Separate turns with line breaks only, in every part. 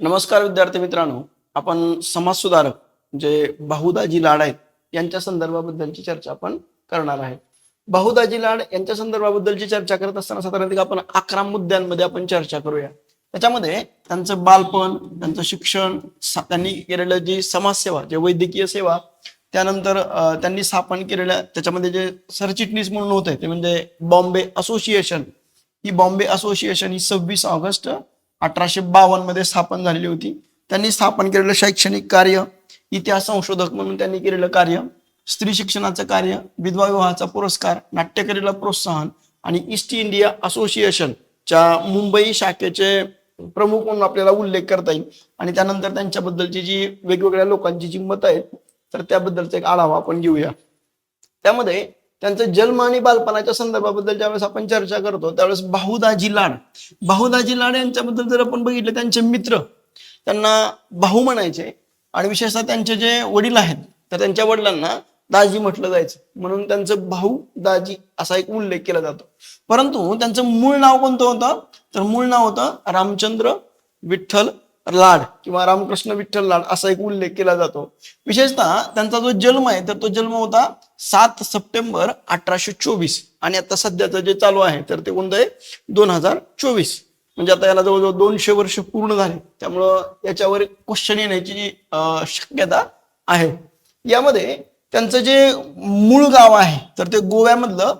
नमस्कार विद्यार्थी मित्रांनो आपण समाजसुधारक जे बहुदाजी लाड आहेत यांच्या संदर्भाबद्दलची चर्चा आपण करणार आहे. बहुदाजी लाड यांच्या संदर्भाबद्दलची चर्चा करत असताना साधारणतः आपण अकरा मुद्द्यांमध्ये आपण चर्चा करूया. त्याच्यामध्ये त्यांचं बालपण त्यांचं शिक्षण त्यांनी केलेलं जी समाजसेवा जे वैद्यकीय सेवा त्यानंतर त्यांनी स्थापन केलेल्या त्याच्यामध्ये जे सरचिटणीस म्हणून होते ते म्हणजे बॉम्बे असोसिएशन. ही बॉम्बे असोसिएशन ही सव्वीस ऑगस्ट अठराशे बावन्नमध्ये स्थापन झालेली होती. त्यांनी स्थापन केलेलं शैक्षणिक कार्य इतिहास संशोधक म्हणून त्यांनी केलेलं कार्य स्त्री शिक्षणाचं कार्य विधवा विवाहाचा पुरस्कार नाट्यकलेला प्रोत्साहन आणि ईस्ट इंडिया असोसिएशनच्या मुंबई शाखेचे प्रमुख म्हणून आपल्याला उल्लेख करता येईल. आणि त्यानंतर त्यांच्याबद्दलची जी वेगवेगळ्या लोकांची जी मतं आहेत तर त्याबद्दलचा एक आढावा आपण घेऊया. त्यामध्ये त्यांचा जन्म आणि बालपणाच्या संदर्भाबद्दल ज्यावेळेस आपण चर्चा करतो त्यावेळेस बाहुदाजी लाड. बाहुदाजी लाड यांच्याबद्दल जर आपण बघितलं त्यांचे मित्र त्यांना भाऊ म्हणायचे आणि विशेषतः त्यांचे जे वडील आहेत तर त्यांच्या वडिलांना दाजी म्हटलं जायचं. म्हणून त्यांचं भाऊ दाजी असा एक उल्लेख केला जातो. परंतु त्यांचं मूळ नाव कोणतं होतं? तर मूळ नाव होतं रामचंद्र विठ्ठल लाड किंवा रामकृष्ण विठ्ठल लाड असा एक उल्लेख केला जातो. विशेषतः त्यांचा जो जन्म आहे तर तो जन्म होता सात सप्टेंबर अठराशे चोवीस. आणि आता सध्याचं जे चालू आहे तर ते कोणतं आहे? दोन हजार चोवीस. म्हणजे आता याला जवळजवळ दोनशे वर्ष पूर्ण झाले. त्यामुळं याच्यावर क्वेश्चन येण्याची शक्यता आहे. यामध्ये त्यांचं जे मूळ गाव आहे तर ते गोव्यामधलं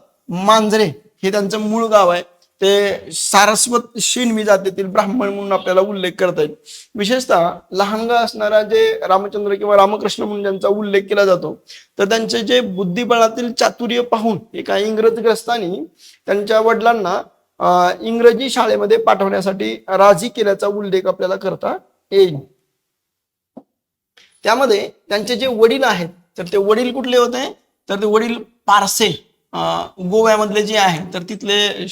मांजरे हे त्यांचं मूळ गाव आहे. ते सारस्वत शेनवी जातीतील ब्राह्मण म्हणून आपल्याला उल्लेख करता येईल. विशेषतः लहानगा असणारा जे रामचंद्र किंवा रामकृष्ण म्हणून ज्यांचा उल्लेख केला जातो तर त्यांचे जे बुद्धिबळातील चातुर्य पाहून एका इंग्रजग्रस्तांनी त्यांच्या वडिलांना इंग्रजी शाळेमध्ये पाठवण्यासाठी राजी केल्याचा उल्लेख आपल्याला करता येईल. त्यामध्ये त्यांचे जे वडील आहेत तर ते वडील कुठले होते? तर ते वडील पारसे गोव्यामधले जे आहे तर तिथले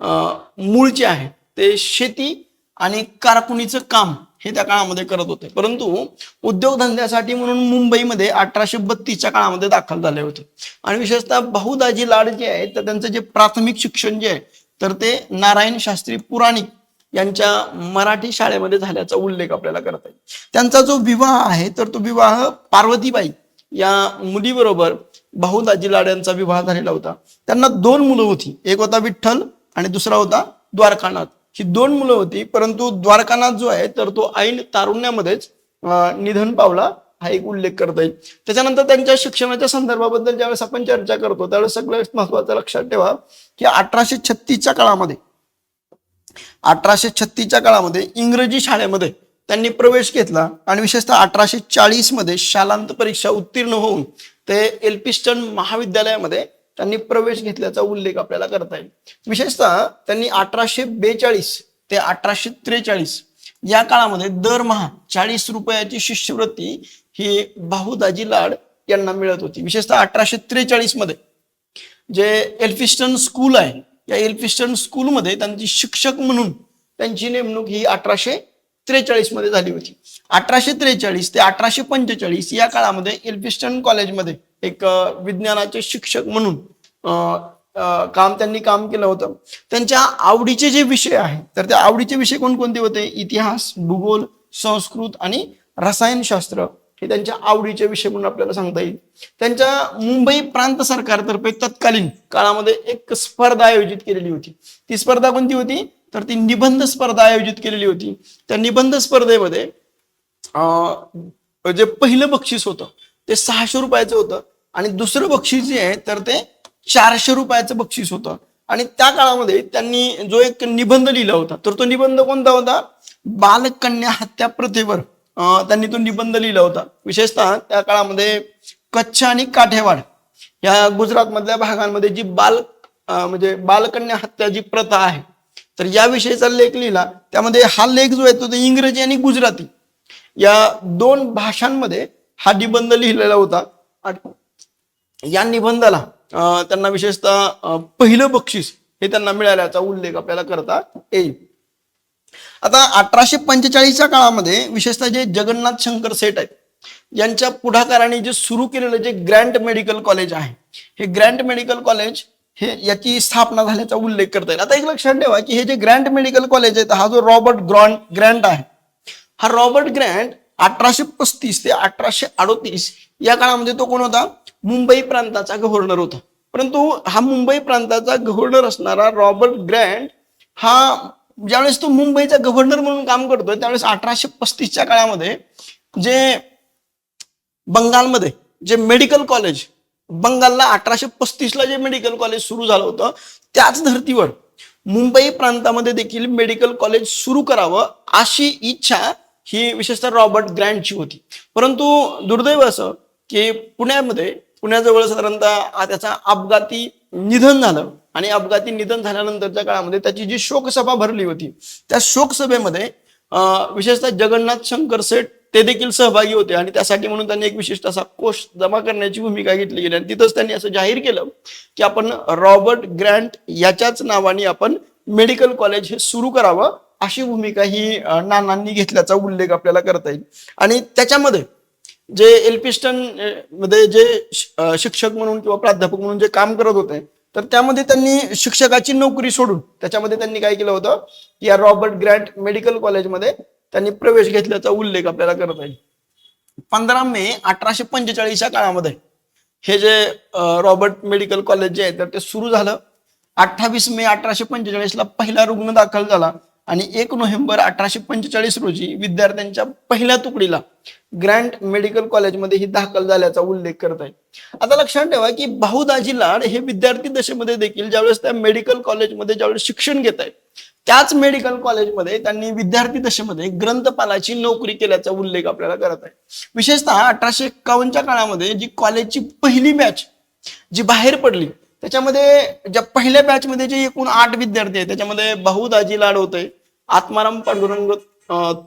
मूळ जे आहे. ते शेती आणि कारकुनीचं काम हे त्या काळामध्ये करत होते. परंतु उद्योगधंद्यासाठी म्हणून मुंबईमध्ये अठराशे बत्तीसच्या काळामध्ये दाखल झाले होते. आणि विशेषतः बहुदाजी लाड जे आहे तर त्यांचं जे प्राथमिक शिक्षण जे आहे तर ते नारायण शास्त्री पुराणिक यांच्या मराठी शाळेमध्ये झाल्याचा उल्लेख आपल्याला करता येईल. त्यांचा जो विवाह आहे तर तो विवाह पार्वतीबाई या मुलीबरोबर बहुदाजी लाड यांचा विवाह झालेला होता. त्यांना दोन मुलं होती. एक होता विठ्ठल आणि दुसरा होता द्वारकानाथ. ही दोन मुलं होती परंतु द्वारकानाथ जो आहे तर तो ऐन तारुण्यामध्येच निधन पावला हा एक उल्लेख करता येईल. त्याच्यानंतर त्यांच्या शिक्षणाच्या संदर्भाबद्दल ज्यावेळेस आपण चर्चा करतो त्यावेळेस सगळ्यात महत्वाचं लक्षात ठेवा की अठराशे छत्तीसच्या काळामध्ये अठराशे छत्तीसच्या काळामध्ये इंग्रजी शाळेमध्ये त्यांनी प्रवेश घेतला आणि विशेषतः अठराशे चाळीसमध्ये शालांत परीक्षा उत्तीर्ण होऊन ते एल्पिस्टन महाविद्यालयामध्ये त्यांनी प्रवेश घेतल्याचा उल्लेख आपल्याला करता येईल. विशेषतः त्यांनी अठराशे बेचाळीस ते अठराशे त्रेचाळीस या काळामध्ये दरमहा चाळीस रुपयाची शिष्यवृत्ती ही बाहुदाजी लाड यांना मिळत होती. विशेषतः अठराशे त्रेचाळीसमध्ये जे एल्फिस्टन स्कूल आहे या एल्फिस्टन स्कूलमध्ये त्यांची शिक्षक म्हणून त्यांची नेमणूक ही अठराशे त्रेचाळीसमध्ये झाली होती. अठराशे त्रेचाळीस ते अठराशे पंचेचाळीस या काळामध्ये एल्फिस्टन कॉलेजमध्ये एक विज्ञानाचे शिक्षक म्हणून अं, काम त्यांनी काम केलं होतं. त्यांच्या आवडीचे जे विषय आहेत तर त्या आवडीचे विषय कोणकोणते होते? इतिहास भूगोल संस्कृत आणि रसायनशास्त्र हे त्यांच्या आवडीचे विषय म्हणून आपल्याला सांगता येईल. त्यांच्या मुंबई प्रांत सरकारतर्फे तत्कालीन काळामध्ये एक स्पर्धा आयोजित केलेली होती. ती स्पर्धा कोणती होती? तर ती निबंध स्पर्धा आयोजित केलेली होती. त्या निबंध स्पर्धेमध्ये अं, जे पहिलं बक्षीस होतं ते सहाशे रुपयाचं होतं. आणि दुसरं बक्षीस जे आहे तर ते चारशे रुपयाचं बक्षीस होतं. आणि त्या काळामध्ये त्यांनी जो एक निबंध लिहिला होता तर तो निबंध कोणता होता? बालकन्या हत्या प्रथेवर त्यांनी तो निबंध लिहिला होता. विशेषतः त्या काळामध्ये कच्छ आणि काठेवाड या गुजरातमधल्या भागांमध्ये जी बाल म्हणजे बालकन्या हत्या जी प्रथा आहे तर याविषयीचा लेख लिहिला त्यामध्ये हा लेख जो आहे तो इंग्रजी आणि गुजराती या दोन भाषांमध्ये हा निबंध लिहिलेला होता. आणि या निबंधाला त्यांना विशेषतः पहिलं बक्षीस हे त्यांना मिळाल्याचा उल्लेख आपल्याला करता येईल. आता अठराशे पंचेचाळीसच्या काळामध्ये विशेषतः जे जगन्नाथ शंकर सेठ आहेत यांच्या पुढाकाराने जे सुरू केलेलं जे ग्रँट मेडिकल कॉलेज आहे हे ग्रँट मेडिकल कॉलेज हे याची स्थापना झाल्याचा उल्लेख करता येईल. आता एक लक्षात ठेवा की हे जे ग्रँट मेडिकल कॉलेज आहे हा जो रॉबर्ट ग्रॉन ग्रँट आहे हा रॉबर्ट ग्रँट अठराशे पस्तीस ते अठराशे अडोतीस या काळामध्ये तो कोण होता? मुंबई प्रांताचा गव्हर्नर होता. परंतु हा मुंबई प्रांताचा गव्हर्नर असणारा रॉबर्ट ग्रँड हा ज्यावेळेस तो मुंबईचा गव्हर्नर म्हणून काम करतोय त्यावेळेस अठराशे पस्तीसच्या काळामध्ये जे बंगालमध्ये जे मेडिकल कॉलेज बंगालला अठराशे पस्तीसला जे मेडिकल कॉलेज सुरू झालं होतं त्याच धर्तीवर मुंबई प्रांतामध्ये देखील मेडिकल कॉलेज सुरू करावं अशी इच्छा ही विशेषतः रॉबर्ट ग्रँडची होती. परंतु दुर्दैव असं की पुण्यामध्ये पुण्याजवळ साधारणतः त्याचा अपघाती निधन झालं. आणि अपघाती निधन झाल्यानंतरच्या काळामध्ये त्याची जी शोकसभा भरली होती त्या शोकसभेमध्ये विशेषतः जगन्नाथ शंकर सेठ ते देखील सहभागी होते. आणि त्यासाठी म्हणून त्यांनी एक विशिष्ट असा कोष जमा करण्याची भूमिका घेतली गेली. आणि तिथंच त्यांनी असं जाहीर केलं की आपण रॉबर्ट ग्रँट याच्याच नावाने आपण मेडिकल कॉलेज हे सुरू करावं. अशी भूमिका ही नानांनी घेतल्याचा उल्लेख आपल्याला करता येईल. आणि त्याच्यामध्ये जे एल्पिस्टनमध्ये जे शिक्षक म्हणून किंवा प्राध्यापक म्हणून जे काम करत होते तर त्यामध्ये त्यांनी शिक्षकाची नोकरी सोडून त्याच्यामध्ये त्यांनी काय केलं होतं की या रॉबर्ट ग्रँट मेडिकल कॉलेजमध्ये त्यांनी प्रवेश घेतल्याचा उल्लेख आपल्याला करता येईल. पंधरा मे अठराशे पंचेचाळीसच्या काळामध्ये हे जे रॉबर्ट मेडिकल कॉलेज जे आहे तर ते सुरू झालं. अठ्ठावीस मे अठराशे पंचेचाळीसला पहिला रुग्ण दाखल झाला. आणि एक नोव्हेंबर अठराशे पंचेचाळीस रोजी विद्यार्थ्यांच्या पहिल्या तुकडीला ग्रँड मेडिकल कॉलेजमध्ये ही दाखल झाल्याचा उल्लेख करत आहे. आता लक्षात ठेवा की भाऊदाजी लाड हे विद्यार्थी दशेमध्ये देखील ज्यावेळेस त्या मेडिकल कॉलेजमध्ये ज्यावेळेस शिक्षण घेत आहेत त्याच मेडिकल कॉलेजमध्ये त्यांनी विद्यार्थी दशेमध्ये ग्रंथपालाची नोकरी केल्याचा उल्लेख आपल्याला करत आहे. विशेषतः अठराशे एक्कावन्नच्या काळामध्ये जी कॉलेजची पहिली बॅच जी बाहेर पडली त्याच्यामध्ये ज्या पहिल्या बॅचमध्ये जे एकूण आठ विद्यार्थी आहेत त्याच्यामध्ये बहुदाजी लाड होते आत्माराम पांडुरंग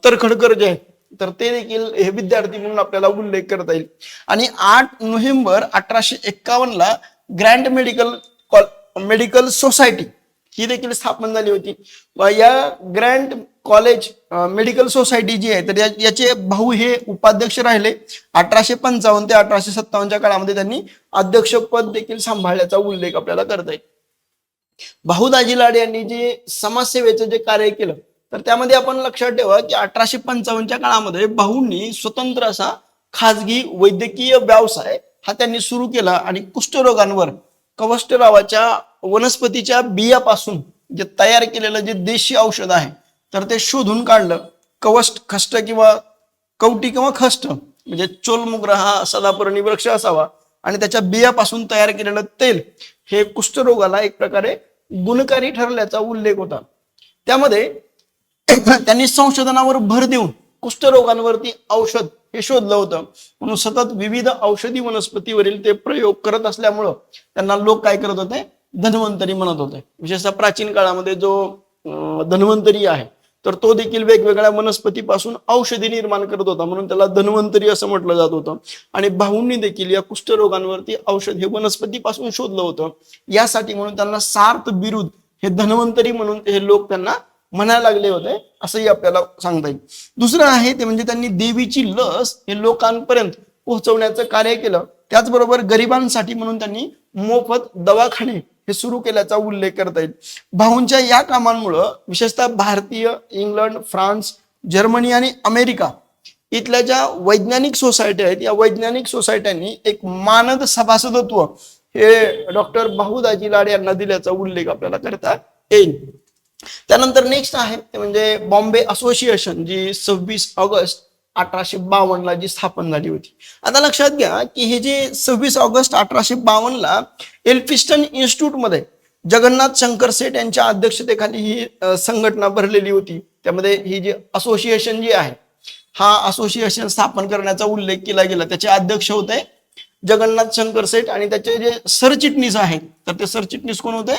तरखडकर जे आहेत तर ते देखील हे विद्यार्थी म्हणून आपल्याला उल्लेख करता येईल. आणि आठ नोव्हेंबर अठराशे एक्कावन्नला ग्रँड मेडिकल मेडिकल सोसायटी ही देखील स्थापन झाली होती. व या ग्रँड कॉलेज मेडिकल सोसायटी जी आहे तर याचे भाऊ हे उपाध्यक्ष राहिले. अठराशे पंचावन्न ते अठराशे सत्तावन्नच्या काळामध्ये त्यांनी अध्यक्षपद देखील सांभाळल्याचा उल्लेख आपल्याला करता येईल. भाऊ दाजी लाड यांनी जे समाजसेवेचं जे कार्य केलं तर त्यामध्ये आपण लक्षात ठेवा की अठराशे पंचावन्नच्या काळामध्ये भाऊंनी स्वतंत्र असा खाजगी वैद्यकीय व्यवसाय हा त्यांनी सुरू केला आणि कुष्ठरोगांवर कवष्टरावाच्या वनस्पतीच्या बियापासून जे तयार केलेलं जे देशी औषध आहे तर ते शोधून काढलं. कवष्ट खष्ट किंवा कवटी किंवा खष्ट म्हणजे चोलमुग्र हा सदापर्णी वृक्ष असावा आणि त्याच्या बियापासून तयार केलेलं तेल हे कुष्ठरोगाला एक प्रकारे गुणकारी ठरल्याचा उल्लेख होता. त्यामध्ये त्यांनी संशोधनावर भर देऊन कुष्ठरोगांवरती औषध हे शोधलं होतं. म्हणून सतत विविध औषधी वनस्पतीवरील ते प्रयोग करत असल्यामुळं त्यांना लोक काय करत होते? धन्वंतरी म्हणत होते. विशेषतः प्राचीन काळामध्ये जो धन्वंतरी आहे तर तो देखील वेगवेगळ्या वनस्पतीपासून औषधी निर्माण करत होता. म्हणून त्याला धन्वंतरी असं म्हटलं जात होतं. आणि भाऊंनी देखील या कुष्ठरोगांवरती औषध हे वनस्पतीपासून शोधलं होतं. यासाठी म्हणून त्यांना सार्थ बिरुद हे धन्वंतरी म्हणून हे लोक त्यांना म्हणायला लागले होते असंही आपल्याला सांगता येईल. दुसरं आहे ते म्हणजे त्यांनी देवीची लस हे लोकांपर्यंत पोहोचवण्याचं कार्य केलं. त्याचबरोबर गरिबांसाठी म्हणून त्यांनी मोफत दवाखाने हे सुरू केल्याचा उल्लेख करता येईल. भाऊंच्या या कामांमुळं विशेषतः भारतीय इंग्लंड फ्रान्स जर्मनी आणि अमेरिका इथल्या ज्या वैज्ञानिक सोसायटी आहेत या वैज्ञानिक सोसायट्यांनी एक मानद सभासदत्व हे डॉक्टर भाऊदाजी लाड यांना दिल्याचा उल्लेख आपल्याला करता येईल. त्यानंतर नेक्स्ट आहे ते म्हणजे बॉम्बे असोसिएशन जी सव्वीस ऑगस्ट अठराशे बावन्नला जी स्थापन झाली होती. आता लक्षात घ्या की हे जे सव्वीस ऑगस्ट अठराशे बावन्नला एल्फिस्टन इन्स्टिट्यूटमध्ये जगन्नाथ शंकर सेठ यांच्या अध्यक्षतेखाली ही संघटना भरलेली होती. त्यामध्ये ही जी असोसिएशन जी आहे हा असोसिएशन स्थापन करण्याचा उल्लेख केला गेला. त्याचे अध्यक्ष होते जगन्नाथ शंकर सेठ आणि त्याचे जे सरचिटणीस आहेत तर ते सरचिटणीस कोण होते?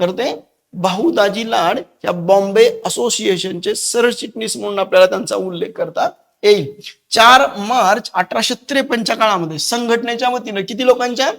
तर ते भाऊदाजी लाड या बॉम्बे असोसिएशनचे सरचिटणीस म्हणून आपल्याला त्यांचा उल्लेख करता येईल. चार मार्च अठराशे त्रेपन्नच्या काळामध्ये संघटनेच्या वतीनं किती लोकांच्या?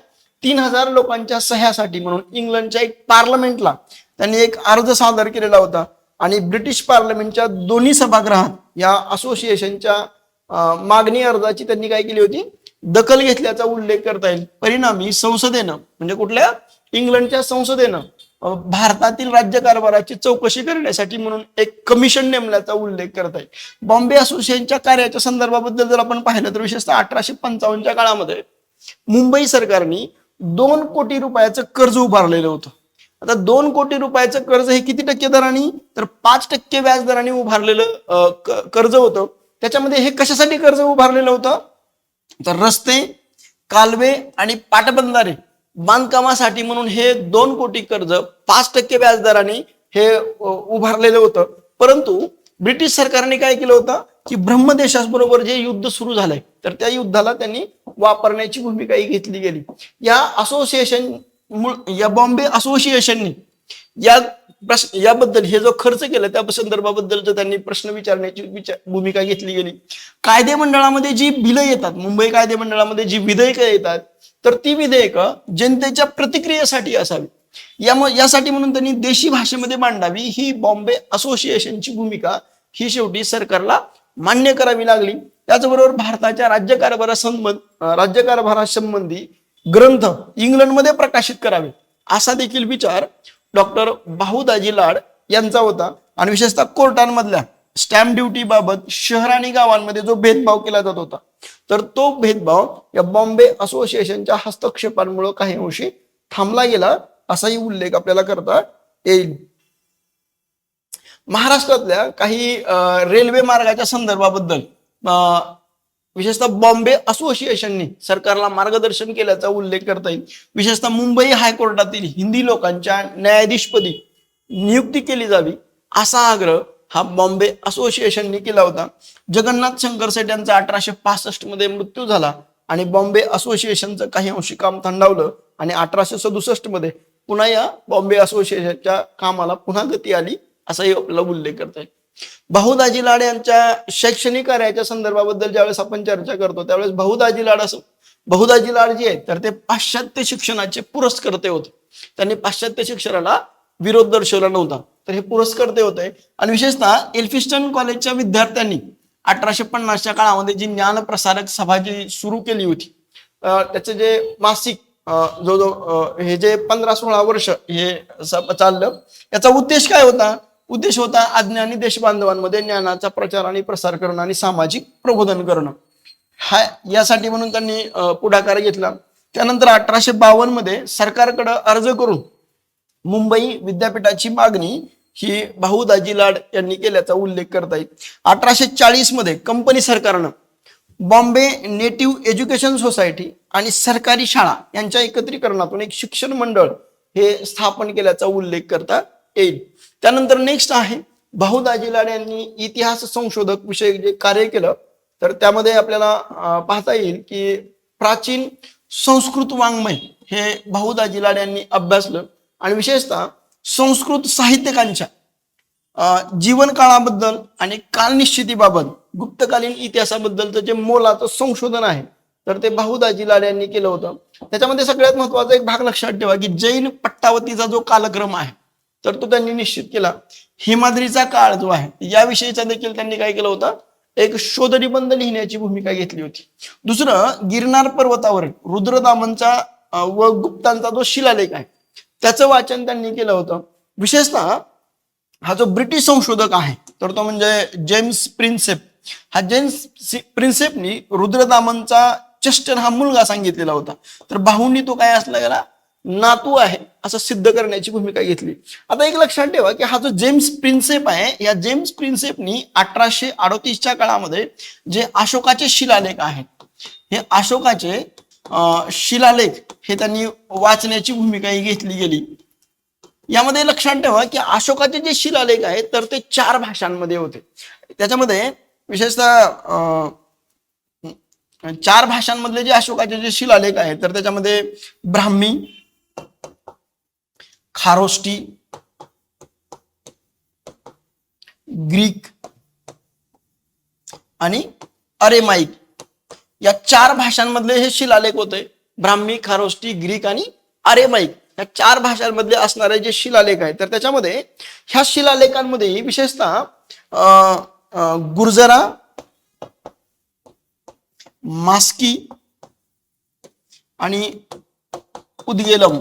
तीन हजार लोकांच्या सह्यासाठी म्हणून इंग्लंडच्या एक पार्लमेंटला त्यांनी एक अर्ज सादर केलेला होता. आणि ब्रिटिश पार्लमेंटच्या दोन्ही सभागृहात या असोसिएशनच्या मागणी अर्जाची त्यांनी काय केली होती? दखल घेतल्याचा उल्लेख करता येईल. परिणामी संसदेनं म्हणजे कुठल्या? इंग्लंडच्या संसदेनं भारतातील राज्यकारभाराची चौकशी करण्यासाठी म्हणून एक कमिशन नेमल्याचा उल्लेख करत आहे. बॉम्बे असोसिएशनच्या कार्याच्या संदर्भाबद्दल जर आपण पाहिलं तर विशेषतः अठराशे पंचावन्नच्या काळामध्ये मुंबई सरकारने दोन कोटी रुपयाचं कर्ज उभारलेलं होतं. आता दोन कोटी रुपयाचं कर्ज हे किती टक्के दराने? तर पाच टक्के व्याज दराने उभारलेलं कर्ज होतं. त्याच्यामध्ये हे कशासाठी कर्ज उभारलेलं होतं? तर रस्ते कालवे आणि पाटबंधारे बांधकामासाठी म्हणून हे दोन कोटी कर्ज पाच टक्के व्याजदराने हे उभारलेलं होतं. परंतु ब्रिटिश सरकारने काय केलं होतं की ब्रह्मदेशाबरोबर जे युद्ध सुरू झालंय तर त्या युद्धाला त्यांनी वापरण्याची भूमिकाही घेतली गेली. या असोसिएशन या बॉम्बे असोसिएशननी या प्रश्न याबद्दल हे जो खर्च केला त्या संदर्भाबद्दल त्यांनी प्रश्न विचारण्याची विचार भूमिका घेतली गेली. कायदे मंडळामध्ये जी बिलं येतात मुंबई कायदे मंडळामध्ये जी विधेयकं येतात तर ती विधेयकं जनतेच्या प्रतिक्रियेसाठी असावी यामुळे यासाठी म्हणून त्यांनी देशी भाषेमध्ये मांडावी. ही बॉम्बे असोसिएशनची भूमिका ही शेवटी सरकारला मान्य करावी लागली. त्याचबरोबर भारताच्या राज्यकारभारासंबंध राज्यकारभारासंबंधी ग्रंथ इंग्लंडमध्ये प्रकाशित करावे. असा देखील विचार डॉक्टर बाहुदाजी लाड यांचा होता. आणि विशेषतः कोर्टांमधल्या स्टॅम्प ड्युटी बाबत शहर आणि गावांमध्ये जो भेदभाव केला जात होता तर तो भेदभाव या बॉम्बे असोसिएशनच्या हस्तक्षेपांमुळे काही अंशी थांबला गेला. असाही उल्लेख आपल्याला करता येईल. महाराष्ट्रातल्या काही रेल्वे मार्गाच्या संदर्भाबद्दल अं, विशेषतः बॉम्बे असोसिएशननी सरकारला मार्गदर्शन केल्याचा उल्लेख करता येईल. विशेषतः मुंबई हायकोर्टातील हिंदी लोकांच्या न्यायाधीशपदी नियुक्ती केली जावी असा आग्रह हा बॉम्बे असोसिएशननी केला होता. जगन्नाथ शंकर सेठ यांचा अठराशे पासष्टमध्ये मृत्यू झाला आणि बॉम्बे असोसिएशनचं काही अंशी काम थंडावलं आणि अठराशे सदुसष्टमध्ये पुन्हा या बॉम्बे असोसिएशनच्या कामाला पुन्हा गती आली असाही आपल्याला उल्लेख करता येईल. बहुदाजी लाड यांच्या शैक्षणिक कार्याच्या संदर्भाबद्दल ज्यावेळेस आपण चर्चा करतो त्यावेळेस बहुदाजी लाड असो बहुदाजी लाड जे आहेत तर ते पाश्चात्य शिक्षणाचे पुरस्कर्ते होते. त्यांनी पाश्चात्य शिक्षणाला विरोध दर्शवला नव्हता तर हे पुरस्कर्ते होते. आणि विशेषतः एल्फिस्टन कॉलेजच्या विद्यार्थ्यांनी अठराशे पन्नासच्या काळामध्ये जी ज्ञान प्रसारक सभा जी सुरू केली होती त्याचे जे मासिक जो जो अं, हे जे पंधरा सोळा वर्ष हे चाललं याचा उद्देश काय होता? उद्देश होता अज्ञानी देशबांधवांमध्ये ज्ञानाचा प्रचार आणि प्रसार करणं आणि सामाजिक प्रबोधन करणं. हा यासाठी म्हणून त्यांनी पुढाकार घेतला. त्यानंतर अठराशे बावन्नमध्ये सरकारकडे अर्ज करून मुंबई विद्यापीठाची मागणी ही भाऊदाजी लाड यांनी केल्याचा उल्लेख करता येईल. अठराशे चाळीसमध्ये कंपनी सरकारनं बॉम्बे नेटिव्ह एज्युकेशन सोसायटी आणि सरकारी शाळा यांच्या एकत्रीकरणातून एक शिक्षण मंडळ हे स्थापन केल्याचा उल्लेख करता येईल. त्यानंतर नेक्स्ट आहे भाऊदाजी लाड यांनी इतिहास संशोधक विषयक जे कार्य केलं तर त्यामध्ये आपल्याला पाहता येईल की प्राचीन संस्कृत वाङ्मय हे भाऊदाजी लाड यांनी अभ्यासलं. आणि विशेषतः संस्कृत साहित्यकांच्या जीवनकाळाबद्दल जीवन काळाबद्दल आणि कालनिश्चितीबाबत गुप्तकालीन इतिहासाबद्दलचं जे मोलाचं संशोधन आहे तर ते बाहुदाजी लाड यांनी केलं होतं. त्याच्यामध्ये सगळ्यात महत्त्वाचा एक भाग लक्षात ठेवा की जैन पट्टावतीचा जो कालक्रम आहे तर तो त्यांनी निश्चित केला. हिमाद्रीचा काळ जो आहे याविषयीचा देखील त्यांनी काय केलं होतं? एक शोध निबंध लिहिण्याची भूमिका घेतली होती. दुसरं गिरनार पर्वतावर रुद्रदामनचा व गुप्तांचा जो शिलालेख आहे त्याचं वाचन त्यांनी केलं होतं. विशेषतः हा जो ब्रिटिश संशोधक आहे तर तो म्हणजे जेम्स प्रिन्सेप हा जेम्स प्रिन्सेपनी रुद्रदामनचा चेस्टन हा मुलगा सांगितलेला होता. तर भाऊंनी तो काय असला गेला नातू आहे असं सिद्ध करण्याची भूमिका घेतली. आता एक लक्षात ठेवा की हा जो जेम्स प्रिन्सेप आहे या जेम्स प्रिन्सेपनी अठराशे अडोतीसच्या काळामध्ये जे अशोकाचे शिलालेख आहेत हे अशोकाचे शिलालेख हे त्यांनी वाचण्याची भूमिका ही घेतली गेली. यामध्ये लक्षात ठेवा की अशोकाचे जे शिलालेख आहेत तर ते चार भाषांमध्ये होते. त्याच्यामध्ये विशेषतः अं, चार भाषांमधले जे अशोकाचे जे शिलालेख आहेत तर त्याच्यामध्ये ब्राह्मी खारोष्टी ग्रीक आणि अरेमाईक. या चार भाषांमधले हे शिलालेख होते ब्राह्मी खारोष्टी ग्रीक आणि अरेमाईक. या चार भाषांमधले असणारे जे शिलालेख आहेत तर त्याच्यामध्ये ह्या शिलालेखांमध्ये विशेषतः अं, गुर्जरा मास्की आणि उदगेलम.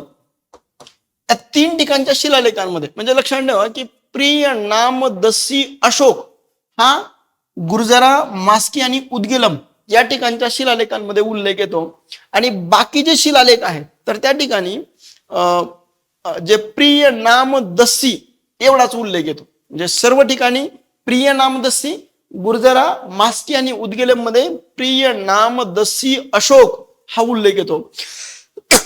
या तीन ठिकाणच्या शिलालेखांमध्ये म्हणजे लक्षात ठेवा की प्रिय नाम दसी अशोक हा गुर्जरा मास्की आणि उदगेलम या ठिकाणच्या शिलालेखांमध्ये उल्लेख येतो. आणि बाकी जे शिलालेख आहेत तर त्या ठिकाणी अं, जे प्रिय नाम दस्सी एवढाच उल्लेख येतो. म्हणजे सर्व ठिकाणी प्रिय नामदसी गुर्जरा मास्टी आणि उदगेलमध्ये प्रिय नामदसी अशोक हा उल्लेख येतो.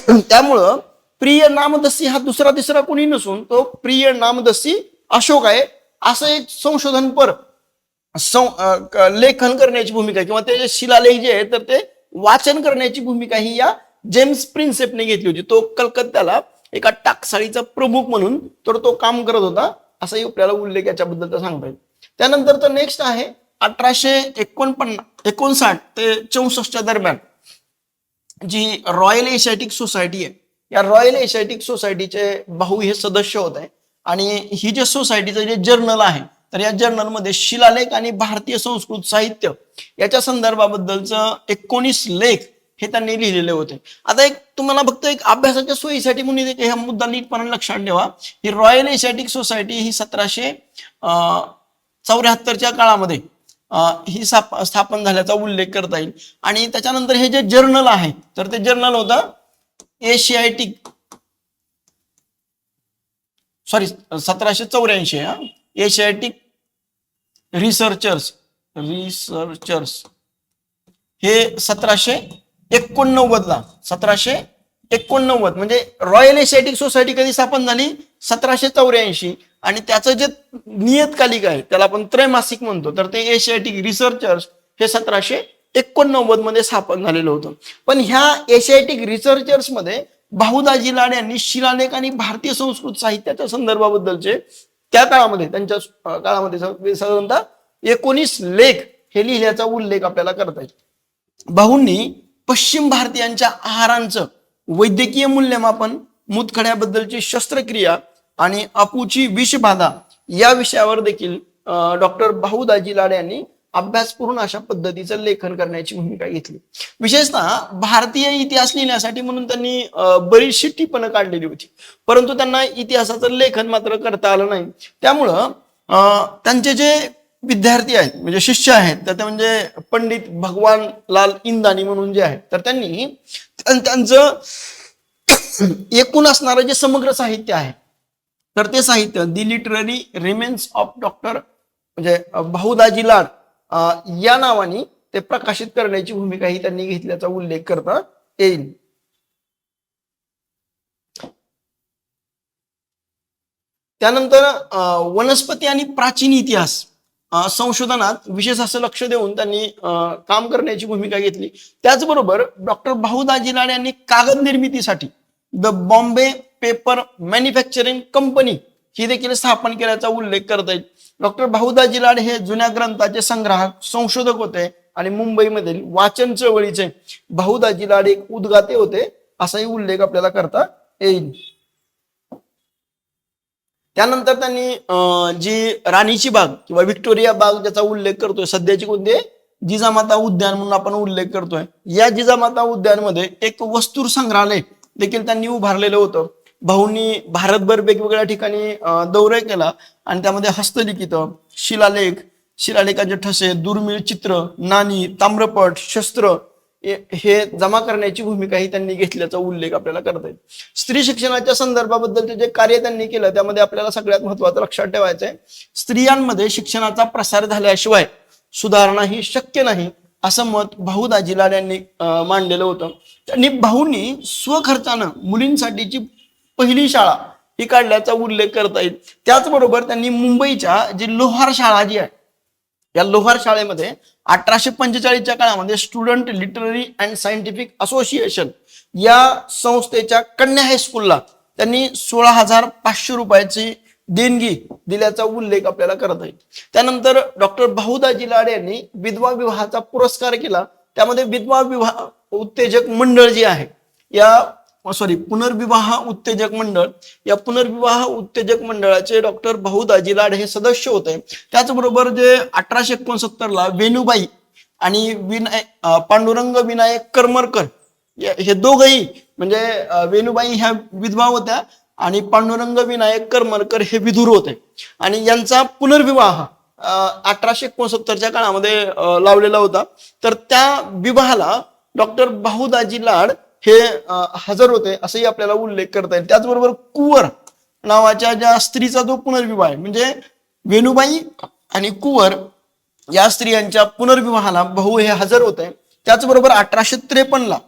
त्यामुळं प्रिय नामदस्सी हा दुसरा तिसरा कोणी नसून तो प्रिय नामदस्सी अशोक आहे असं एक संशोधनपर सं- लेखन करण्याची भूमिका किंवा ते जे शिलालेख जे आहे तर ते वाचन करण्याची भूमिका ही या जेम्स प्रिन्सेपने घेतली होती. तो कलकत्त्याला एका टाकसाळीचा प्रमुख म्हणून तर तो काम करत होता असाही आपल्याला उल्लेख याच्याबद्दल सांगता येईल. त्यानंतर तर नेक्स्ट आहे अठराशे एकोणपन्नास एकोणसाठ ते चौसष्टच्या दरम्यान जी रॉयल एशियाटिक सोसायटी आहे. या रॉयल एशियाटिक सोसायटीचे भाऊ हे सदस्य होत आहे. आणि ही जे सोसायटीचं जे जर्नल आहे तर या जर्नलमध्ये शिलालेख आणि भारतीय संस्कृत साहित्य याच्या संदर्भाबद्दलचं एकोणीस लेख हे त्यांनी लिहिलेले होते. आता एक तुम्हाला फक्त एक अभ्यासाच्या सोयीसाठी म्हणून एक हा मुद्दा नीटपणे लक्षात ठेवा. ही रॉयल एशियाटिक सोसायटी ही सतराशे चौऱ्याहत्तरच्या काळामध्ये ही स्थापन झाल्याचा उल्लेख करता येईल. आणि त्याच्यानंतर हे जे जर्नल आहे तर ते जर्नल होतं एशियाटिक सॉरी सतराशे चौऱ्याऐंशी हा? एशियाटिक रिसर्चर्स रिसर्चर्स हे सतराशे एकोणनव्वदला सतराशे एकोणनव्वद म्हणजे रॉयल एशियाटिक सोसायटी कधी स्थापन झाली? सतराशे चौऱ्याऐंशी. आणि त्याचं जे नियतकालिक आहे त्याला आपण त्रैमासिक म्हणतो तर ते एशियाटिक रिसर्चर्स हे सतराशे एकोणनव्वदमध्ये स्थापन झालेलं होतं. पण ह्या एशियाटिक रिसर्चर्समध्ये भाऊदाजी लाड यांनी शिलालेख आणि भारतीय संस्कृत साहित्याच्या संदर्भाबद्दलचे त्या काळामध्ये त्यांच्या काळामध्ये म्हणजे साधारणतः एकोणीस लेख हे लिहिल्याचा उल्लेख आपल्याला करता येईल. भाऊंनी पश्चिम भारतीयांच्या आहारांचं वैद्यकीय मूल्यमापन मुतखड्याबद्दलची शस्त्रक्रिया आणि अपूची विषबाधा या विषयावर देखील डॉक्टर भाऊदाजी लाड यांनी अभ्यासपूर्ण अशा पद्धतीचं लेखन करण्याची भूमिका घेतली. विशेषतः भारतीय इतिहास लिहिण्यासाठी म्हणून त्यांनी बरीचशी टिपणं काढलेली होती. परंतु त्यांना इतिहासाचं लेखन मात्र करता आलं नाही. त्यामुळं त्यांचे जे विद्यार्थी आहेत म्हणजे शिष्य आहेत तर ते म्हणजे पंडित भगवान लाल इंदानी म्हणून जे आहेत तर त्यांनी त्यांचं एकूण असणारं जे समग्र साहित्य आहे तर ते साहित्य the literary remains of doctor म्हणजे भाऊदाजी लाड या नावाने ते प्रकाशित करण्याची भूमिकाही त्यांनी घेतल्याचा उल्लेख करता येईल. त्यानंतर वनस्पती आणि प्राचीन इतिहास संशोधनात विशेष असं लक्ष देऊन त्यांनी काम करण्याची भूमिका घेतली. त्याचबरोबर डॉक्टर भाऊदाजी लाड यांनी कागद निर्मितीसाठी the Bombay paper manufacturing company ही देखील स्थापन केल्याचा उल्लेख करता येईल. डॉक्टर भाऊदाजी लाड हे जुन्या ग्रंथाचे संग्राहक संशोधक होते आणि मुंबईमधील वाचन चळवळीचे भाऊदाजी लाड एक उद्गाते होते असाही उल्लेख आपल्याला करता येईल. त्यानंतर त्यांनी जी राणीची बाग किंवा व्हिक्टोरिया बाग ज्याचा उल्लेख करतोय सध्याची कोणती जिजामाता उद्यान म्हणून आपण उल्लेख करतोय. या जिजामाता उद्यानमध्ये एक वस्तूर संग्रहालय देखील त्यांनी उभारलेलं होतं. भाऊंनी भारतभर वेगवेगळ्या ठिकाणी दौरे केला. आणि त्यामध्ये हस्तलिखित शिलालेख शिलालेखाचे ठसे दुर्मिळ चित्र नाणी ताम्रपट शस्त्र हे- हे जमा करण्याची भूमिकाही त्यांनी घेतल्याचा उल्लेख आपल्याला करता येईल. स्त्री शिक्षणाच्या संदर्भाबद्दलचे जे कार्य त्यांनी केलं त्यामध्ये आपल्याला सगळ्यात महत्वाचं लक्षात ठेवायचं आहे स्त्रियांमध्ये शिक्षणाचा प्रसार झाल्याशिवाय सुधारणा ही शक्य नाही असं मत भाऊ दाजीलाल यांनी मांडलेलं होतं. त्यांनी भाऊंनी स्वखर्चानं मुलींसाठीची पहिली शाळा ही काढल्याचा उल्लेख करता येईल. त्याचबरोबर त्यांनी मुंबईच्या जी लोहार शाळा जी आहे या लोहार शाळेमध्ये अठराशे पंचेचाळीसच्या काळामध्ये student literary and scientific association या संस्थेच्या कन्या हायस्कूलला त्यांनी सोळा हजार पाचशे रुपयाची देणगी दिल्याचा उल्लेख आपल्याला करता येईल. त्यानंतर डॉक्टर भाऊदाजी लाड यांनी विधवा विवाहाचा पुरस्कार केला. त्यामध्ये विधवा विवाह उत्तेजक मंडळ जे आहे या Oh, सॉरी पुनर्विवाह उत्तेजक मंडळ. या पुनर्विवाह उत्तेजक मंडळाचे डॉक्टर भाऊ लाड हे सदस्य होते. त्याचबरोबर जे अठराशे एकोणसत्तर ला वेणुबाई आणि विनाय पांडुरंग विनायक करमरकर हे दोघही म्हणजे वेणुबाई ह्या विधवा होत्या आणि पांडुरंग विनायक करमरकर हे विधुर होते. आणि यांचा पुनर्विवाह अठराशे एकोणसत्तरच्या काळामध्ये लावलेला होता. तर त्या विवाहाला डॉक्टर भाऊदाजी लाड हे हजर होते असंही आपल्याला उल्लेख करता येईल. त्याचबरोबर कुवर नावाच्या ज्या स्त्रीचा जो पुनर्विवाह आहे. म्हणजे वेणुबाई आणि कुवर या स्त्रियांच्या पुनर्विवाहाला बहु हे हजर होते. त्याचबरोबर अठराशे त्रेपन्नला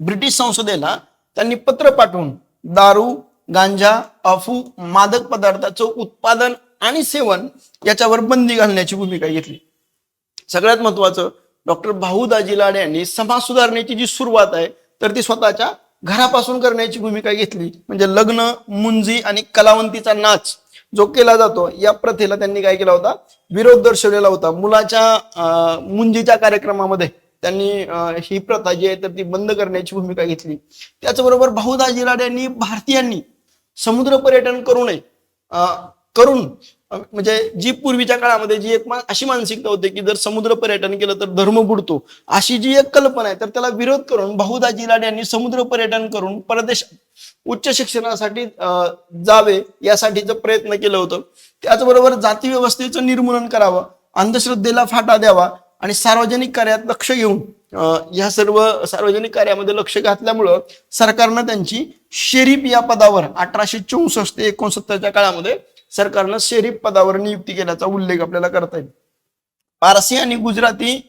ब्रिटिश संसदेला त्यांनी पत्र पाठवून दारू गांजा अफू मादक पदार्थाचं उत्पादन आणि सेवन याच्यावर बंदी घालण्याची भूमिका घेतली. सगळ्यात महत्वाचं डॉक्टर भाऊ दाजी लाड यांनी समाज सुधारणेची जी सुरुवात आहे तर ती स्वतःच्या घरापासून करण्याची भूमिका घेतली. म्हणजे लग्न मुंजी आणि कलावंतीचा नाच जो केला जातो या प्रथेला त्यांनी काय केला होता? विरोध दर्शवलेला होता. मुलाच्या अं, मुंजीच्या कार्यक्रमामध्ये त्यांनी ही प्रथा जी आहे तर ती बंद करण्याची भूमिका घेतली. त्याचबरोबर भाऊ दाजी लाड यांनी भारतीयांनी समुद्र पर्यटन करू नये अं, करून म्हणजे जी पूर्वीच्या काळामध्ये जी एक अशी मानसिकता होती की जर समुद्र पर्यटन केलं तर धर्म बुडतो अशी जी एक कल्पना आहे तर त्याला विरोध करून बहुदाजी लाड यांनी समुद्र पर्यटन करून परदेश उच्च शिक्षणासाठी जावे यासाठीचं प्रयत्न केलं होतं त्याचबरोबर जाती व्यवस्थेचं निर्मूलन करावं अंधश्रद्धेला फाटा द्यावा आणि सार्वजनिक कार्यात लक्ष घेऊन या सर्व सार्वजनिक कार्यामध्ये लक्ष घातल्यामुळं सरकारनं त्यांची शेरीप या पदावर अठराशे चौसष्ट ते एकोणसत्तरच्या काळामध्ये सरकारनं शेरीफ पदावर नियुक्ती केल्याचा उल्लेख आपल्याला करता येईल. पारसी आणि गुजराती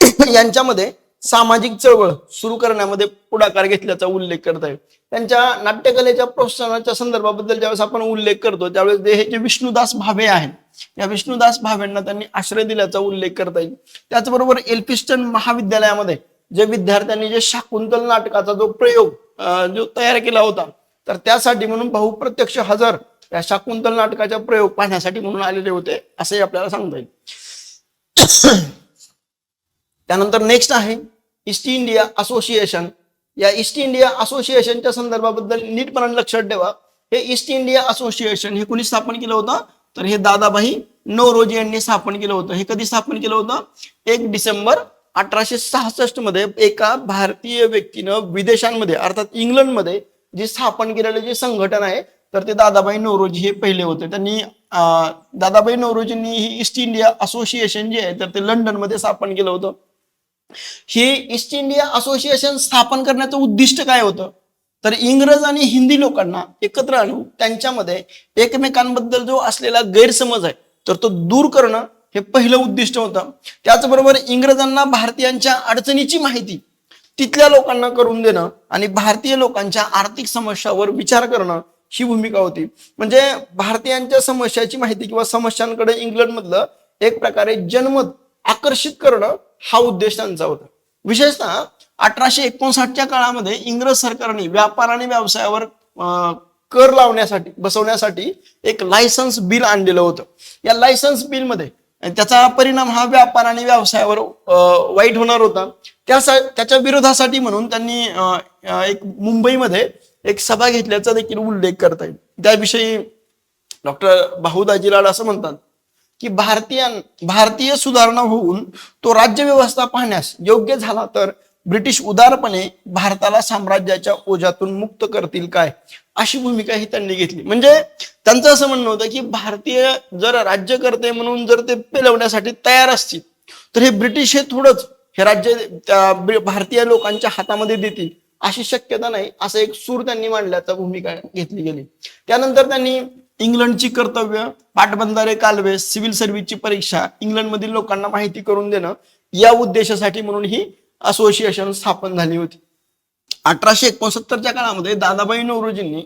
यांच्यामध्ये सामाजिक चळवळ सुरू करण्यामध्ये पुढाकार घेतल्याचा उल्लेख करता येईल. त्यांच्या नाट्यकलेच्या प्रोत्साहनाच्या संदर्भाबद्दल ज्यावेळेस आपण उल्लेख करतो त्यावेळेस ते हे जे विष्णुदास भावे आहेत या विष्णुदास भावेंना त्यांनी आश्रय दिल्याचा उल्लेख करता येईल. त्याचबरोबर एल्फिस्टन महाविद्यालयामध्ये जे विद्यार्थ्यांनी जे शाकुंतल नाटकाचा जो प्रयोग जो तयार केला होता तर त्यासाठी म्हणून भाऊ प्रत्यक्ष हजर या शाकुंतल नाटकाचा प्रयोग पाहण्यासाठी म्हणून आलेले होते असंही आपल्याला सांगता येईल. त्यानंतर नेक्स्ट आहे ईस्ट इंडिया असोसिएशन या ईस्ट इंडिया असोसिएशनच्या संदर्भाबद्दल नीटपणाने लक्षात ठेवा. हे ईस्ट इंडिया असोसिएशन हे कुणी स्थापन केलं होतं? तर हे दादाभाई नवरोजी यांनी स्थापन केलं होतं. हे कधी स्थापन केलं होतं? एक डिसेंबर अठराशे सहासष्टमध्ये एका भारतीय व्यक्तीनं विदेशांमध्ये अर्थात इंग्लंडमध्ये जी स्थापन केलेलं जे संघटन आहे तर ते दादाबाई नवरोजी हे पहिले होते. त्यांनी दादाबाई नवरोजींनी ही ईस्ट इंडिया असोसिएशन जे आहे तर ते लंडनमध्ये स्थापन केलं होतं. हे ईस्ट इंडिया असोसिएशन स्थापन करण्याचं उद्दिष्ट काय होतं? तर इंग्रज आणि हिंदी लोकांना एकत्र आणून त्यांच्यामध्ये एकमेकांबद्दल जो असलेला गैरसमज आहे तर तो दूर करणं हे पहिलं उद्दिष्ट होतं. त्याचबरोबर इंग्रजांना भारतीयांच्या अडचणीची माहिती तिथल्या लोकांना करून देणं आणि भारतीय लोकांच्या आर्थिक समस्यावर विचार करणं ही भूमिका होती. म्हणजे भारतीयांच्या समस्याची माहिती किंवा समस्यांकडे इंग्लंडमधलं एक प्रकारे जनमत आकर्षित करणं हा उद्देश त्यांचा होता. विशेषतः अठराशे एकोणसाठच्या काळामध्ये इंग्रज सरकारने व्यापार आणि व्यवसायावर कर लावण्यासाठी बसवण्यासाठी एक लायसन्स बिल आणलेलं होतं. या लायसन्स बिलमध्ये त्याचा परिणाम हा व्यापार आणि व्यवसायावर वाईट होणार होता. त्या त्याच्या विरोधासाठी म्हणून त्यांनी एक मुंबईमध्ये एक सभा घेतल्याचा देखील उल्लेख करता येईल. त्याविषयी डॉक्टर भाऊदाजी लाड असं म्हणतात की भारतीय भारतीय सुधारणा होऊन तो राज्यव्यवस्था पाहण्यास योग्य झाला तर ब्रिटिश उदारपणे भारताला साम्राज्याच्या ओझ्यातून मुक्त करतील काय? अशी भूमिका ही त्यांनी घेतली. म्हणजे त्यांचं असं म्हणणं होतं की भारतीय जर राज्यकर्ते म्हणून जर ते पेलवण्यासाठी तयार असतील तर हे ब्रिटिश हे थोडंच हे राज्य भारतीय लोकांच्या हातामध्ये देतील. अशी शक्यता नाही. असं एक सूर त्यांनी मांडल्याचा भूमिका घेतली गेली. त्यानंतर त्यांनी इंग्लंडची कर्तव्य पाटबंधारे कालवे सिव्हिल सर्व्हिसची परीक्षा इंग्लंडमधील लोकांना माहिती करून देणं या उद्देशासाठी म्हणून ही असोसिएशन स्थापन झाली होती. अठराशे एकोणसत्तरच्या काळामध्ये दादाबाई नवरोजींनी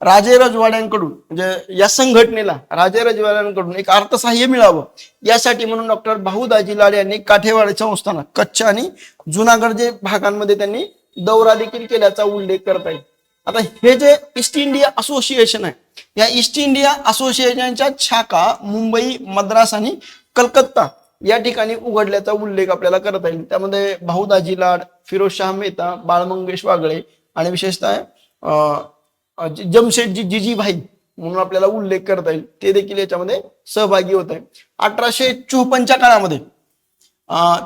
राजे रजवाड्यांकडून म्हणजे या संघटनेला राजे रजवाड्यांकडून एक अर्थसहाय्य मिळावं यासाठी म्हणून डॉक्टर भाऊदाजी लाड यांनी काठेवाडी संस्थान कच्छ आणि जुनागड जे भागांमध्ये त्यांनी दौरा देखील केल्याचा उल्लेख करता येईल. आता हे जे ईस्ट इंडिया असोसिएशन आहे या ईस्ट इंडिया असोसिएशनच्या शाखा मुंबई मद्रास आणि कलकत्ता या ठिकाणी उघडल्याचा उल्लेख आपल्याला करता येईल. त्यामध्ये भाऊदाजी लाड फिरोजशाह मेहता बाळमंगेश वागळे आणि विशेषतः अं, ज- जमशेदजी जिजीभाई म्हणून आपल्याला उल्लेख करता येईल. ते देखील याच्यामध्ये सहभागी होत आहे अठराशे चोपन्नच्या काळामध्ये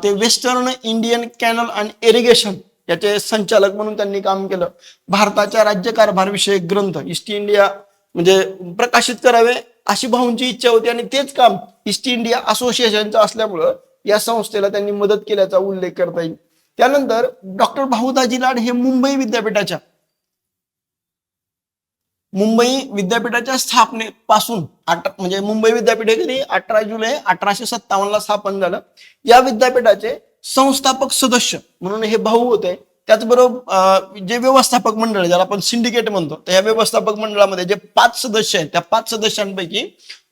ते western Indian canal and irrigation याचे संचालक म्हणून त्यांनी काम केलं. भारताच्या राज्यकारभार विषयक ग्रंथ ईस्ट इंडिया म्हणजे प्रकाशित करावे अशी भाऊंची इच्छा होती आणि तेच काम ईस्ट इंडिया असोसिएशनचं असल्यामुळं या संस्थेला त्यांनी मदत केल्याचा उल्लेख करता येईल. त्यानंतर डॉक्टर भाऊदाजी लाड हे मुंबई विद्यापीठाच्या मुंबई विद्यापीठाच्या स्थापनेपासून अठरा म्हणजे मुंबई विद्यापीठ हे कधी? अठरा जुलै अठराशे सत्तावन्न ला स्थापन झालं. या विद्यापीठाचे संस्थापक सदस्य म्हणून हे भाऊ होते. त्याचबरोबर जे व्यवस्थापक मंडळ आहे, ज्याला आपण सिंडिकेट म्हणतो तर व्यवस्थापक मंडळामध्ये जे पाच सदस्य आहेत त्या पाच सदस्यांपैकी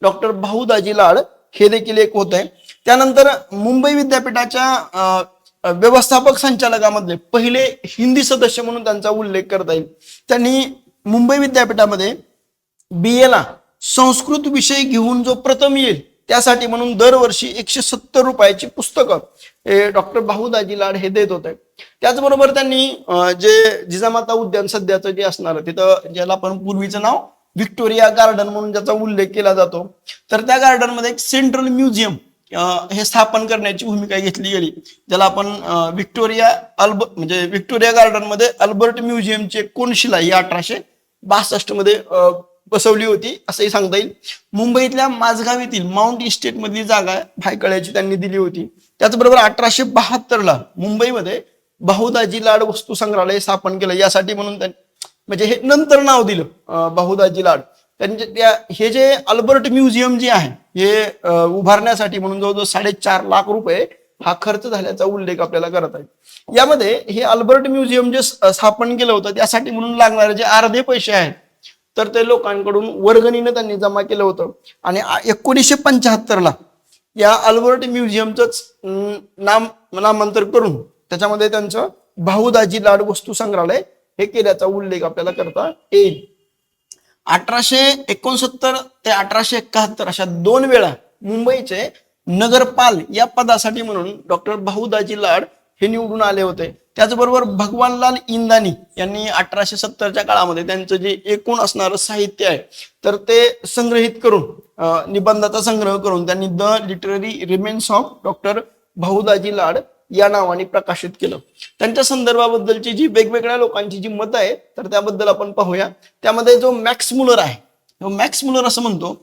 डॉक्टर भाऊदाजी लाड हे देखील एक होते. त्यानंतर मुंबई विद्यापीठाच्या व्यवस्थापक संचालकामधले पहिले हिंदी सदस्य म्हणून त्यांचा उल्लेख करता येईल. त्यांनी मुंबई विद्यापीठामध्ये बी एला संस्कृत विषय घेऊन जो प्रथम येईल त्यासाठी म्हणून दरवर्षी एकशे सत्तर रुपयाची पुस्तकं हे डॉक्टर भाऊदाजी लाड हे देत होते. त्याचबरोबर त्यांनी जे जिजामाता उद्यान सध्याचं जे असणार तिथं ज्याला आपण पूर्वीचं नाव व्हिक्टोरिया गार्डन म्हणून ज्याचा उल्लेख केला जातो तर त्या गार्डनमध्ये एक सेंट्रल म्युझियम हे स्थापन करण्याची भूमिका घेतली गेली. ज्याला आपण व्हिक्टोरिया अल्ब म्हणजे व्हिक्टोरिया गार्डनमध्ये अल्बर्ट म्युझियमची एक कोनशिला ही अठराशे बासष्टमध्ये अं, बसवली होती असंही सांगता येईल. मुंबईतल्या माझगाव येथील माउंट इस्टेट मधली जागा भायकळ्याची त्यांनी दिली होती. त्याचबरोबर अठराशे बहात्तरला मुंबईमध्ये बहुदाजी लाड वस्तू संग्रहालय स्थापन केलं. यासाठी म्हणून त्यांनी म्हणजे हे नंतर नाव दिलं बहुदाजी लाड. त्यांचे त्या हे जे अल्बर्ट म्युझियम जे आहे हे उभारण्यासाठी म्हणून जवळजवळ साडेचार लाख रुपये हा खर्च झाल्याचा उल्लेख आपल्याला करत आहे यामध्ये हे अल्बर्ट म्युझियम जे स्थापन केलं होतं त्यासाठी म्हणून लागणारे जे अर्धे पैसे आहेत तर ते लोकांकडून वर्गणीनं त्यांनी जमा केलं होतं. आणि एकोणीसशे पंच्याहत्तर ला या अल्बर्ट म्युझियमचंच नाम नामांतर करून त्याच्यामध्ये त्यांचं भाऊदाजी लाड वस्तू संग्रहालय हे केल्याचा उल्लेख आपल्याला करता येईल. अठराशे एकोणसत्तर ते अठराशे एकाहत्तर अशा दोन वेळा मुंबईचे नगरपाल या पदासाठी म्हणून डॉक्टर भाऊदाजी लाड हे निवडून आले होते. त्याचबरोबर भगवानलाल इंदानी यांनी अठराशे सत्तरच्या काळामध्ये त्यांचं जे एकूण असणारं साहित्य आहे तर ते संग्रहित करून निबंधाचा संग्रह करून त्यांनी the literary remains of doctor Bhaudaji Lad या नावाने प्रकाशित केलं. त्यांच्या संदर्भाबद्दलची जी वेगवेगळ्या लोकांची जी मतं आहे तर त्याबद्दल आपण पाहूया. त्यामध्ये जो मॅक्स मुलर आहे मॅक्स मुलर असं म्हणतो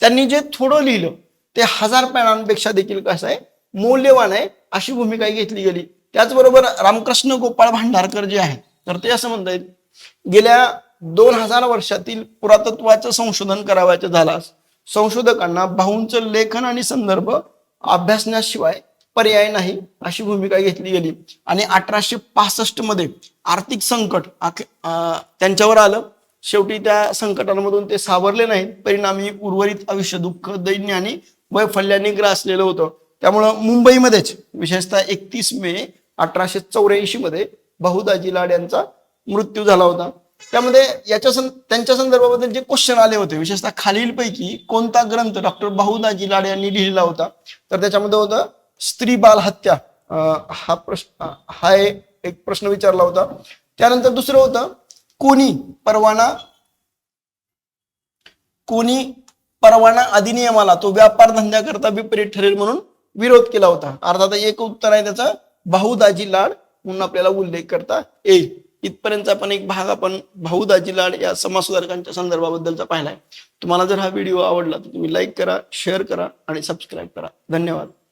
त्यांनी जे थोडं लिहिलं ते हजार पानांपेक्षा देखील कसं आहे मौल्यवान आहे अशी भूमिका घेतली गेली. त्याचबरोबर रामकृष्ण गोपाळ भांडारकर जे आहे तर ते असं म्हणता येईल गेल्या दोन हजार वर्षातील पुरातत्वाचं संशोधन करावायचं झाल्यास संशोधकांना भाऊंचं लेखन आणि संदर्भ अभ्यासण्याशिवाय पर्याय नाही अशी भूमिका घेतली गेली. आणि अठराशे पासष्टमध्ये आर्थिक संकट अं, त्यांच्यावर आलं. शेवटी त्या संकटांमधून ते सावरले नाहीत. परिणामी उर्वरित आयुष्य दुःख दैन्य आणि वैफल्याने ग्रासलेलं होतं. त्यामुळं मुंबईमध्येच विशेषतः एकतीस मे अठराशे चौऱ्याऐंशी मध्ये बहुदाजी लाड यांचा मृत्यू झाला होता. त्यामध्ये याच्या सं त्यांच्या संदर्भाबद्दल जे क्वेश्चन आले होते विशेषतः खालीलपैकी कोणता ग्रंथ डॉक्टर बहुदाजी लाड यांनी लिहिला होता? तर त्याच्यामध्ये होतं स्त्री बाल हत्या. हा प्रश्न हा एक एक प्रश्न विचारला होता. त्यानंतर दुसरं होतं कोणी परवाना कोणी परवाना अधिनियमाला तो व्यापार धंद्याकरता विपरीत ठरेल म्हणून विरोध केला होता. अर्थात एक उत्तर आहे त्याचा. भाऊदाजी लाड म्हणून आपल्याला उल्लेख करता येईल. इथपर्यंत आपण एक भाग आपण भाऊदाजी लाड या समाज सुधारकांच्या संदर्भाबद्दलचा पाहिलाय. तुम्हाला जर हा व्हिडिओ आवडला तर तुम्ही लाईक करा शेअर करा आणि सबस्क्राईब करा. धन्यवाद.